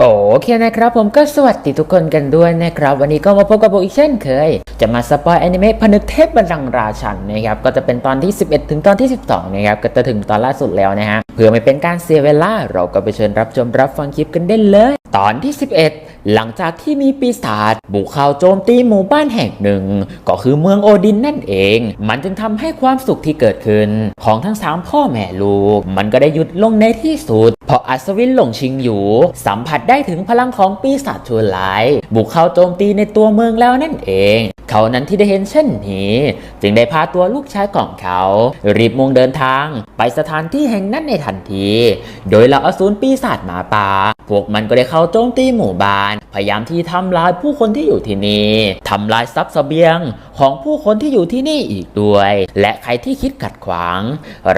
โอเคนะครับผมก็สวัสดีทุกคนกันด้วยนะครับ วันนี้ก็มาพบกับผมอีกเช่นเคย จะมาสปอยแอนิเมะพนึกเทพบัลลังก์ราชันนะครับก็จะเป็นตอนที่ 11 ถึงตอนที่ 12 นะครับ ก็จะถึงตอนล่าสุดแล้วนะฮะเพื่อไม่เป็นการเสียเวลา เราก็ไปเชิญรับชมรับฟังคลิปกันได้เลย ตอนที่ 11 หลังจากที่มีปีศาจบุกเข้าโจมตีหมู่บ้านแห่งหนึ่ง ก็คือเมืองโอดินนั่นเอง มันจึงทำให้ความสุขที่เกิดขึ้น ของทั้งสามพ่อแม่ลูก มันก็ได้หยุดลงในที่สุด พราะอัศวินหลงชิงอยู่ สัมผัสได้ถึงพลังของปีศาจชั่วร้ายบุกเข้าโจมตีในตัวเมืองแล้วนั่นเอง เขานั้นที่ได้เห็นเช่นนี้ จึงได้พาตัวลูกชายของเขา รีบมุ่งเดินทาง ไปสถานที่แห่งนั้นในทันที โดยเหล่าอสูรปีศาจหมาป่าพวกมันก็ได้เข้าโจมตีหมู่บ้าน พยายามที่ทำลายผู้คนที่อยู่ที่นี่ทำลายทรัพย์เสบียงของผู้คนที่อยู่ที่นี่อีกด้วย และใครที่คิดขัดขวาง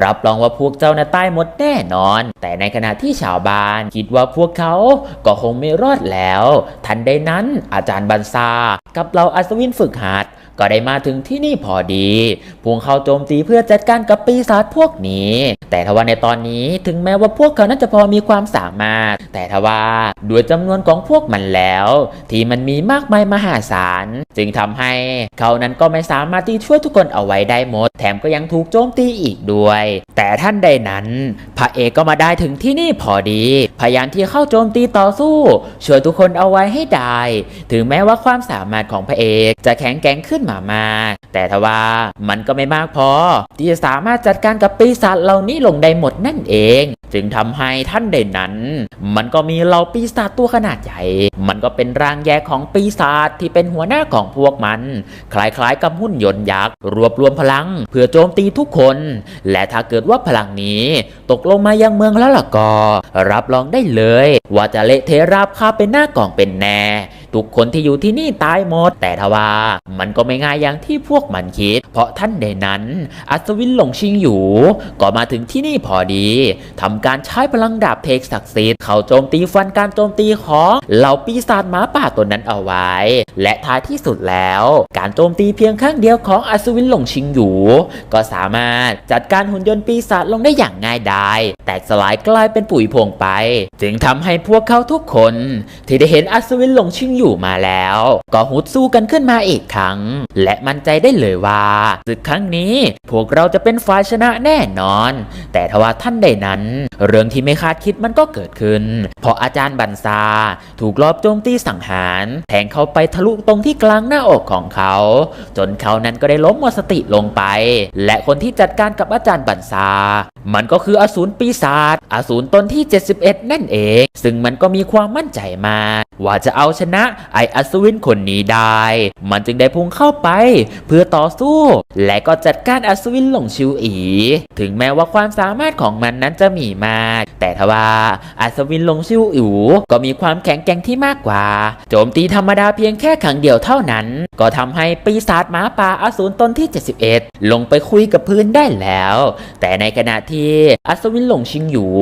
รับรองว่าพวกเจ้าน่ะตายหมดแน่นอน แต่ในขณะที่ชาวบ้านคิดว่าพวกเขาก็คงไม่รอดแล้ว ทันใดนั้นอาจารย์บันซากับเราอัศวินฝึกหัด ก็ได้มาถึงที่นี่พอดีพวกเข้าโจมตีเพื่อจัดการกับปีศาจพวกนี้ แต่ทว่าในตอนนี้ถึงแม้ว่าพวกเขานั้นจะพอมีความสามารถ แต่ทว่าด้วยจำนวนของพวกมันแล้ว ที่มันมีมากมายมหาศาล จึงทำให้เขานั้นก็ไม่สามารถที่ช่วยทุกคนเอาไว้ได้หมด แถมก็ยังถูกโจมตีอีกด้วย แต่ท่านใดนั้น พระเอกก็มาได้ถึงที่นี่พอดี พยายามที่เข้าโจมตีต่อสู้ช่วยทุกคนเอาไว้ให้ได้ ถึงแม้ว่าความสามารถของพระเอกจะแข็งแกร่งขึ้นมามาก แต่ทว่ามันก็ไม่มากพอ ที่จะสามารถจัดการกับปีศาจเหล่านี้ลงได้หมดนั่นเอง จึงทำให้ท่านใดนั้น มันก็มีเหล่าปีศาจตัวขนาดใหญ่ มันก็เป็นร่างแยกของปีศาจที่เป็นหัวหน้าของพวกมัน คล้ายๆกับหุ่นยนต์ยักษ์รวบรวมพลัง เพื่อโจมตีทุกคน และถ้าเกิดว่าพลังนี้ ตกลงมายังเมืองแล้วล่ะก็ รับรองได้เลย ว่าจะเละเทะราบคาเป็นหน้ากล่องเป็นแน่ ทุกคนที่อยู่ที่นี่ตายหมด แต่ทว่ามันก็ไม่ง่ายอย่างที่พวกมันคิด เพราะท่านใดนั้น อัศวินหลงชิงอยู่ ก็มาถึงที่นี่พอดีทำการใช้พลังดาบเพกศักดิ์สิทธิ์เข้าโจมตีฟันการโจมตีของเหล่าปีศาจหมาป่าตัวนั้นเอาไว้ และท้ายที่สุดแล้ว การโจมตีเพียงข้างเดียวของอัศวินหลงชิงอยู่ ก็สามารถจัดการหุ่นยนต์ปีศาจลงได้อย่างง่ายดายแตกสลายกลายเป็นปุ๋ยพวงไป จึงทำให้พวกเขาทุกคน ที่ได้เห็นอัศวินหลงชิงอยู่มาแล้ว ก็หุดสู้กันขึ้นมาอีกครั้ง และมั่นใจได้เลยว่าศึกครั้งนี้พวกเราจะเป็นฝ่ายชนะแน่นอน แต่ทว่าท่านใดนั้น เรื่องที่ไม่คาดคิดมันก็เกิดขึ้น เพราะอาจารย์บันซา ถูกลอบโจมตีสังหาร แทงเข้าไปทะลุตรงที่กลางหน้าอกของเขา จนเขานั้นก็ได้ล้มหมดสติลงไป และคนที่จัดการกับอาจารย์บันซามันก็คืออสูรปีศาจอสูรตนที่ 71 นั่นเอง ซึ่งมันก็มีความมั่นใจมากว่าจะเอาชนะไออัศวินคนนี้ได้ มันจึงได้พุ่งเข้าไป เพื่อต่อสู้ และก็จัดการอัศวินหลงชิวอี ถึงแม้ว่าความสามารถของมันนั้นจะมีมาก แต่ทว่าอัศวินหลงชิวอิ๋วก็มีความแข็งแกร่งที่มากกว่า โจมตีธรรมดาเพียงแค่ครั้งเดียวเท่านั้น ก็ทำให้ปีศาจหมาป่าอสูรตนที่ 71 ลงไปคุยกับพื้นได้แล้ว แต่ในขณะที่อัศวินหลงชิงอยู่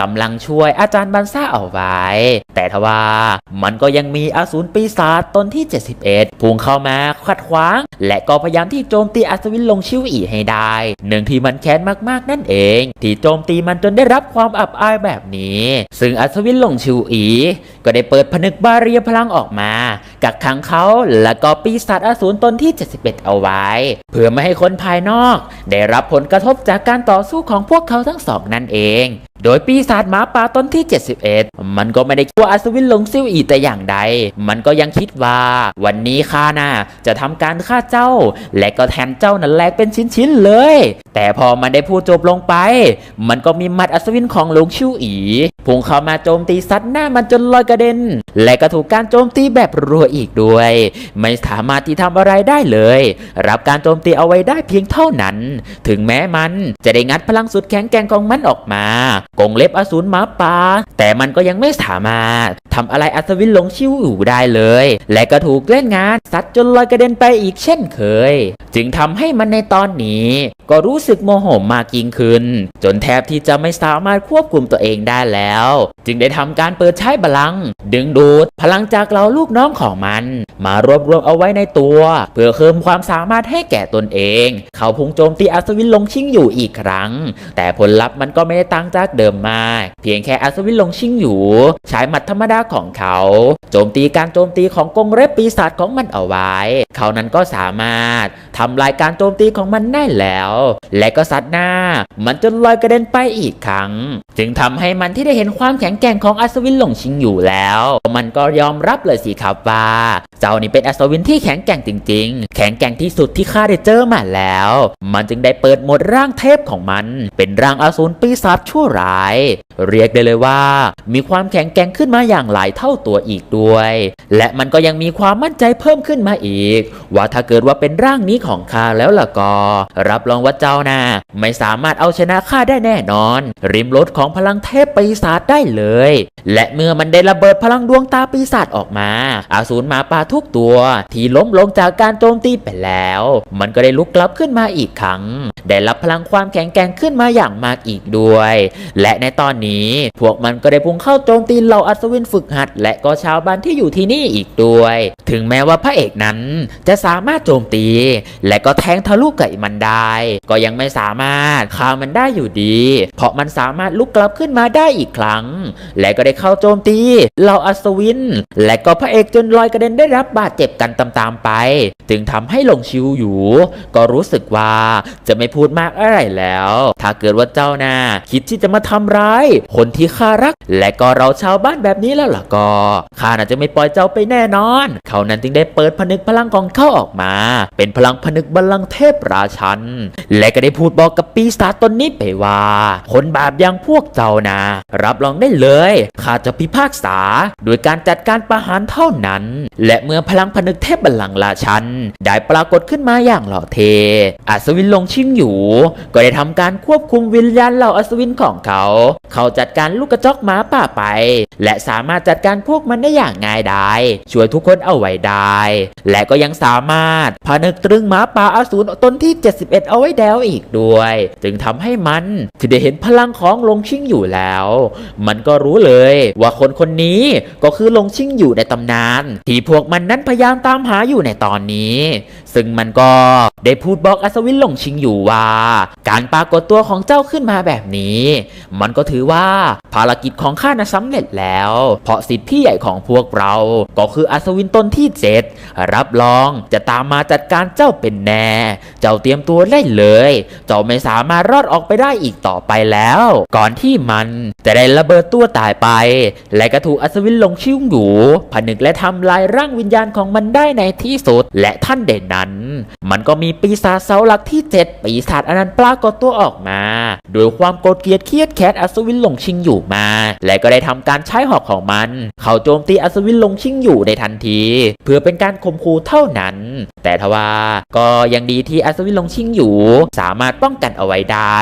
กำลังช่วยอาจารย์บันซ่าเอาไว้ แต่ทว่ามันก็ยังมีอสูรปีศาจตนที่ 71พุ่งเข้ามาขัดขวาง และก็พยายามที่โจมตีอัศวินหลงชิวอีให้ได้เนื่งที่มันแค้นมากๆนั่นเอง ที่โจมตีมันจนได้รับความอับอายแบบนี้ ซึ่งอัศวินหลงชิวอี ก็ได้เปิดผนึกบาเรียพลังออกมา จากขังเขาและก็ปีศาจอสูรตนที่ 71 เอาไว้ เพื่อไม่ให้คนภายนอก ได้รับผลกระทบจากการต่อสู้ของพวกเขาทั้งสองนั่นเอง โดยปีศาจหมาป่าตนที่ 71 มันก็ไม่ได้กลัวอัศวินหลงซิ่วอีแต่อย่างใด มันก็ยังคิดว่า วันนี้ข้าน่ะจะทำการฆ่าเจ้า และก็แทนเจ้านั่นแหลกเป็นชิ้นๆเลย แต่พอมันได้พูดจบลงไป มันก็มีหมัดอัศวินของหลงชิวอีพุ่งเข้ามาโจมตีซัดหน้ามันจนลอยกระเด็น และก็ถูกการโจมตีแบบรัวอีกด้วย ไม่สามารถที่ทำอะไรได้เลย รับการโจมตีเอาไว้ได้เพียงเท่านั้น ถึงแม้มันจะได้งัดพลังสุดแข็งแกร่งของมันออกมากงเล็บอสูรหมาป่าแต่มันก็ยังไม่สามารถทำอะไรอัศวินหลงชิวอยู่ได้เลย และก็ถูกเล่นงานซัดจนลอยกระเด็นไปอีกเช่นเคย จึงทำให้มันในตอนนี้ ก็รู้สึกโมโหมากยิ่งขึ้น จนแทบที่จะไม่สามารถควบคุมตัวเองได้แล้ว จึงได้ทำการเปิดใช้บลัง ดึงดูดพลังจากเราลูกน้องของมัน มารวบรวมเอาไว้ในตัว เพื่อเพิ่มความสามารถให้แก่ตนเอง เขาพุ่งโจมตีอัศวินลงชิงอยู่อีกครั้ง แต่ผลลัพธ์มันก็ไม่ได้ต่างจากเดิมมาก เพียงแค่อัศวินลงชิงอยู่ใช้หมัดธรรมดาของเขา โจมตีการโจมตีของกงเล็บปีศาจของมันเอาไว้ เขานั้นก็สามารถทำำลายการโจมตีของมันได้แล้ว และก็ซัดหน้า มันจนลอยกระเด็นไปอีกครั้ง จึงทำให้มันที่ได้เห็นความแข็งแกร่งของอัศวินหลงชิงอยู่แล้ว มันก็ยอมรับเลยสิครับว่าเจ้านี่เป็นอัศวินที่แข็งแกร่งจริง ๆ แข็งแกร่งที่สุดที่ข้าได้เจอมาแล้ว มันจึงได้เปิดหมดร่างเทพของมัน เป็นร่างอสูรปีศาจชั่วร้าย เรียกได้เลยว่า มีความแข็งแกร่งขึ้นมาอย่างหลายเท่าตัวอีกด้วย และมันก็ยังมีความมั่นใจเพิ่มขึ้นมาอีก ว่าถ้าเกิดว่าเป็นร่างนี้ของข้าแล้วล่ะก็ รับรองว่าเจ้าน่ะไม่สามารถเอาชนะข้าได้แน่นอน ริมรถของพลังเทพปีศาจได้เลย และเมื่อมันได้ระเบิดพลังดวงตาปีศาจออกมาอาสูรหมาป่าทุกตัว ที่ล้มลงจากการโจมตีไปแล้ว มันก็ได้ลุกกลับขึ้นมาอีกครั้ง ได้รับพลังความแข็งแกร่งขึ้นมาอย่างมากอีกด้วย และในตอนนี้พวกมันก็ได้พุ่งเข้าโจมตีเหล่าอัศวินฝึกหัด และก็ชาวบ้านที่อยู่ที่นี่อีกด้วย ถึงแม้ว่าพระเอกนั้นจะสามารถโจมตี และก็แทงทะลุกับมันได้ ก็ยังไม่สามารถฆ่ามันได้อยู่ดี เพราะมันสามารถลุกกลับขึ้นมาได้อีกครั้ง และก็ได้เข้าโจมตีเหล่าอัศวิน และก็พระเอกจนลอยกระเด็นได้รับบาดเจ็บกันตามๆไป จึงทำให้หลงชิวอยู่ ก็รู้สึกว่าจะไม่พูดมากอะไรแล้ว ถ้าเกิดว่าเจ้าน่าคิดที่จะมาทำร้ายคนที่ข้ารัก และก็เราชาวบ้านแบบนี้แล้วล่ะก็ข้าน่าจะไม่ปล่อยเจ้าไปแน่นอน เขานั้นจึงได้เปิดผนึกพลังของเขาออกมา เป็นพลังผนึกบัลลังก์เทพราชัน และก็ได้พูดบอกกับปีศาจตนนี้ไปว่า คนบาปอย่างพวกเจ้านะ รับรองได้เลยข้าจะพิพากษา โดยการจัดการประหารเท่านั้น และเมื่อพลังผนึกเทพบัลลังก์ราชัน ได้ปรากฏขึ้นมาอย่างหล่อเท อัศวินลงชิงอยู่ ก็ได้ทำการควบคุมวิญญาณเหล่าอัศวินของเขา เขาจัดการลูกกระจอกหมาป่าไป และสามารถจัดการพวกมันได้อย่างง่ายดายช่วยทุกคนเอาไว้ได้ และก็ยังสามารถผนึกตรึงหมาป่าอสูรตนที่ 71 เอาไว้แล้วอีกด้วย จึงทำให้มันที่ได้เห็นพลังของลงชิงอยู่แล้ว มันก็รู้เลยว่าคนคนนี้ก็คือลงชิงอยู่ในตำนาน ที่พวกมันนั้นพยายามตามหาอยู่ในตอนนี้ ซึ่งมันก็ได้พูดบอกอัศวินหลงชิงอยู่ว่า การปรากฏตัวของเจ้าขึ้นมาแบบนี้ มันก็ถือว่าภารกิจของข้านะสำเร็จแล้ว เพราะสิทธิ์ที่ใหญ่ของพวกเรา ก็คืออัศวินตนที่เจ็ดรับรองจะตามมาจัดการเจ้าเป็นแน่ เจ้าเตรียมตัวได้เลย เจ้าไม่สามารถรอดออกไปได้อีกต่อไปแล้ว ก่อนที่มันจะได้ระเบิดตัวตายไปและก็ถูกอัศวินหลงชิวอยู่ผนึกและทำลายร่างวิญญาณของมันได้ในที่สุด และท่านเด่นนั้น มันก็มีปีศาจเสาหลักที่ 7 ปีศาจอนันต์ปรากฏตัวออกมาโดยความโกรธเกลียดเครียดแค้นอัศวินหลงชิงอยู่มา และก็ได้ทำการใช้หอกของมัน เข้าโจมตีอัศวินหลงชิงอยู่ในทันที เพื่อเป็นการข่มขู่เท่านั้น แต่ทว่าก็ยังดีที่อัศวินหลงชิงอยู่ สามารถป้องกันเอาไว้ได้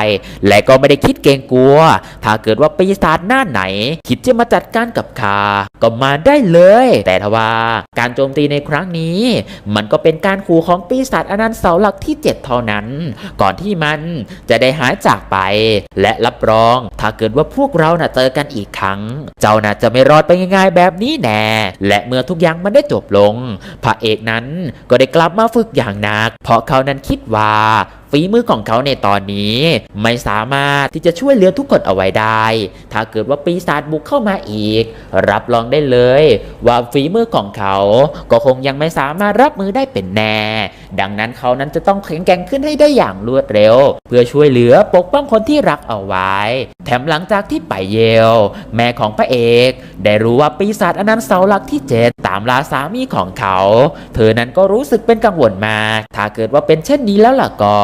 และก็ไม่ได้คิดเกรงกลัว ถ้าเกิดว่าปีศาจหน้าไหน คิดจะมาจัดการกับข้าก็มาได้เลย แต่ทว่าการโจมตีในครั้งนี้ มันก็เป็นการขู่ของปีศาจอนันต์เสาหลักที่ 7 เท่านั้น ก่อนที่มันจะได้หายจากไป และรับรอง ถ้าเกิดว่าพวกเราน่ะเจอกันอีกครั้ง เจ้าน่ะจะไม่รอดไปง่ายๆแบบนี้แน่ และเมื่อทุกอย่างมันได้จบลงพระเอกนั้นก็ได้กลับมาฝึกอย่างหนัก เพราะเขานั้นคิดว่า ฝีมือของเขาในตอนนี้ ไม่สามารถที่จะช่วยเหลือทุกคนเอาไว้ได้ ถ้าเกิดว่าปีศาจบุกเข้ามาอีก รับรองได้เลย ว่าฝีมือของเขาก็คงยังไม่สามารถรับมือได้เป็นแน่ ดังนั้นเขานั้นจะต้องแข็งแกร่งขึ้นให้ได้อย่างรวดเร็ว เพื่อช่วยเหลือปกป้องคนที่รักเอาไว้ แถมหลังจากที่ไปเยล แม่ของพระเอก ได้รู้ว่าปีศาจอนันต์เสาหลักที่เจ็ดามลาสามีของเขา เธอนั้นก็รู้สึกเป็นกังวลมาก ถ้าเกิดว่าเป็นเช่นนี้แล้วล่ะก็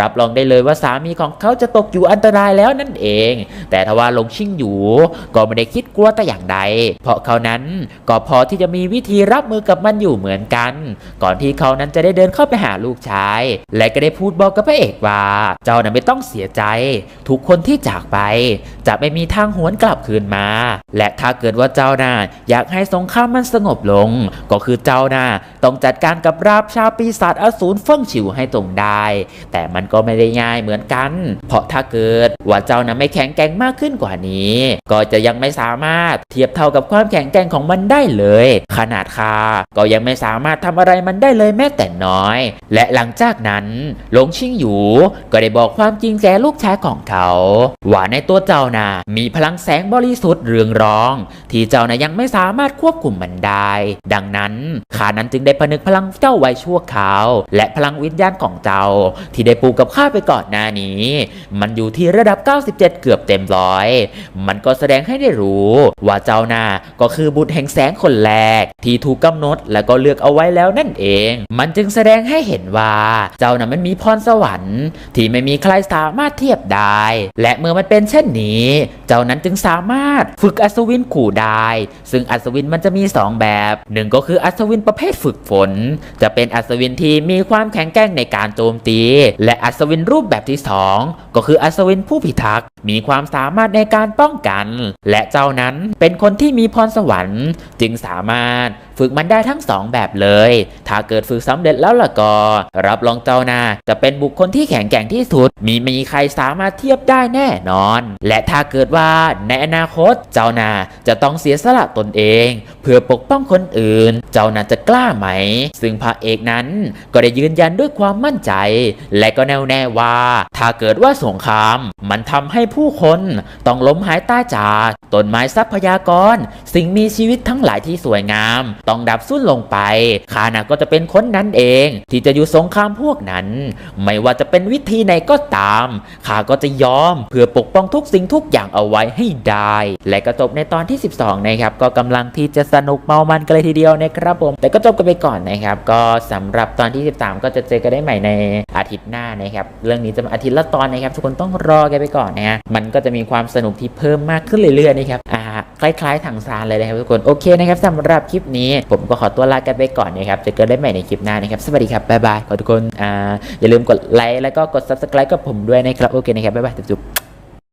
รับรองได้เลยว่าสามีของเขาจะตกอยู่อันตรายแล้วนั่นเอง แต่ทว่าลงชิงอยู่ ก็ไม่ได้คิดกลัวแต่อย่างใด เพราะเขานั้นก็พอที่จะมีวิธีรับมือกับมันอยู่เหมือนกัน ก่อนที่เขานั้นจะได้เดินเข้าไปหาลูกชาย และก็ได้พูดบอกกับพระเอกว่า เจ้าน่ะไม่ต้องเสียใจ ทุกคนที่จากไป จะไม่มีทางหวนกลับคืนมา และถ้าเกิดว่าเจ้าน่ะอยากให้สงครามมันสงบลง ก็คือเจ้าน่ะต้องจัดการกับราบชาปีศาจอสูรเฟิ่งฉิวให้ตรงได้ แต่มันก็ไม่ได้ง่ายเหมือนกัน เพราะถ้าเกิดว่าเจ้าน่ะไม่แข็งแกร่งมากขึ้นกว่านี้ ก็จะยังไม่สามารถเทียบเท่ากับความแข็งแกร่งของมันได้เลย ขนาดคาก็ยังไม่สามารถทำอะไรมันได้เลยแม้แต่น้อย และหลังจากนั้นหลงชิงหยูก็ได้บอกความจริงแก่ลูกชายของเขาว่าในตัวเจ้าน่ะมีพลังแสงบริสุทธิ์เรืองรอง ที่เจ้าน่ะยังไม่สามารถควบคุมมันได้ดังนั้นข้านั้นจึงได้ผนึกพลังเจ้าไว้ชั่วคราว และพลังวิญญาณของเจ้า ที่ได้ปูกับข้าไปก่อนหน้านี้ มันอยู่ที่ระดับ 97 เกือบเต็มร้อย มันก็แสดงให้ได้รู้ ว่าเจ้าน่ะก็คือบุตรแห่งแสงคนแรก ที่ถูกกำหนดและก็เลือกเอาไว้แล้วนั่นเอง มันจึงแสดงให้เห็นว่าเจ้าน่ะมันมีพรสวรรค์ ที่ไม่มีใครสามารถเทียบได้ และเมื่อมันเป็นเช่นนี้ เจ้านั้นจึงสามารถฝึกอัศวินขู่ได้ ซึ่งอัศวินมันจะมี 2 แบบหนึ่งก็คืออัศวินประเภทฝึกฝน จะเป็นอัศวินที่มีความแข็งแกร่งในการโจมตี และอัศวินรูปแบบที่ 2 ก็คืออัศวินผู้พิทักษ์มีความสามารถในการป้องกัน และเจ้านั้นเป็นคนที่มีพรสวรรค์ จึงสามารถ ฝึกมันได้ทั้งสองแบบเลย ถ้าเกิดฝึกสำเร็จแล้วล่ะก็ รับรองเจ้านาจะเป็นบุคคลที่แข็งแกร่งที่สุด มีมีใครสามารถเทียบได้แน่นอน และถ้าเกิดว่าในอนาคตเจ้านาจะต้องเสียสละตนเอง เพื่อปกป้องคนอื่น เจ้านาจะกล้าไหม ซึ่งพระเอกนั้นก็ได้ยืนยันด้วยความมั่นใจ และก็แน่วแน่ว่า ถ้าเกิดว่าสงคราม มันทำให้ผู้คนต้องล้มหายตายจากต้นไม้ทรัพยากร สิ่งมีชีวิตทั้งหลายที่สวยงามต้องดับสูญลงไปข้านะก็จะเป็นคนนั้นเอง ที่จะอยู่สงครามพวกนั้น ไม่ว่าจะเป็นวิธีไหนก็ตามข้าก็จะยอมเพื่อปกป้องทุกสิ่งทุกอย่างเอาไว้ให้ได้ และก็จบในตอนที่ 12นะครับก็กำลังที่จะสนุกเมามันกันเลยทีเดียวนะครับผม แต่ก็จบกันไปก่อนนะครับ ก็สำหรับตอนที่ 13 ก็จะเจอกันได้ใหม่ในอาทิตย์หน้านะครับ เรื่องนี้จะมาอาทิตย์ละตอนนะครับ ทุกคนต้องรอกันไปก่อนนะฮะมันก็จะมีความสนุกที่เพิ่มมากขึ้นเรื่อยๆนะครับอ่า คล้ายๆถังซานเลยนะครับทุกคนโอเคนะครับสำหรับคลิปนี้ ผมก็ขอตัวลากันไปก่อนนะครับเจอกันได้ใหม่ในคลิปหน้านะครับสวัสดีครับบ๊ายบายขอทุกคนอ่าอย่าลืมกดไลค์แล้วก็กด subscribe กับผมด้วยนะครับโอเคนะครับบ๊ายบายจุ๊บ